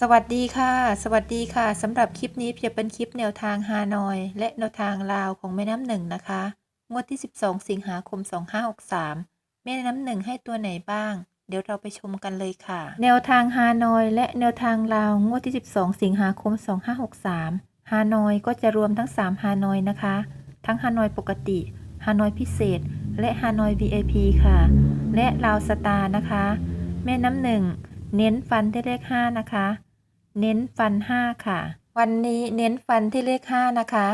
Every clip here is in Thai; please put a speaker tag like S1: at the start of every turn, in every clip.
S1: สวัสดีค่ะ สวัสดีค่ะสำหรับคลิปนี้จะเป็นคลิปแนวทางฮานอย และแนวทางลาวของแม่น้ำหนึ่งนะคะงวดที่ 12 สิงหาคม 2563 แม่น้ำหนึ่งให้ตัวไหนบ้าง เดี๋ยวเราไปชมกันเลยค่ะ แนวทางฮานอย และแนวทางลาวงวดที่ 12 สิงหาคม 2563 ฮานอยก็จะรวมทั้ง 3 ฮานอยนะคะ ทั้งฮานอยปกติ ฮานอยพิเศษ และฮานอย VIP ค่ะ และลาวสตาร์นะคะ แม่น้ำหนึ่ง เน้นฟันที่เลข5นะคะ เน้นฟัน5ค่ะ วันนี้เน้นฟันที่เลข5นะคะ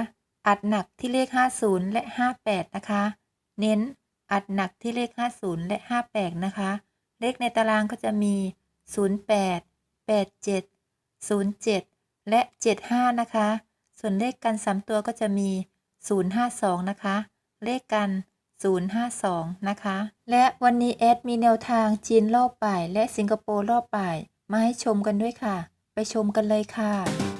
S1: อัดหนักที่เลข50และ58นะคะ เน้นอัดหนักที่เลข50และ58นะคะ เลขในตารางก็จะมี08 87 07และ75นะคะ ส่วนเลขกัน3ตัวก็จะมี052นะคะ เลขกัน 052 นะคะ และวันนี้แอดมีแนวทางจีนรอบบ่าย และสิงคโปร์รอบบ่าย มาให้ชมกันด้วยค่ะ ไปชมกันเลยค่ะ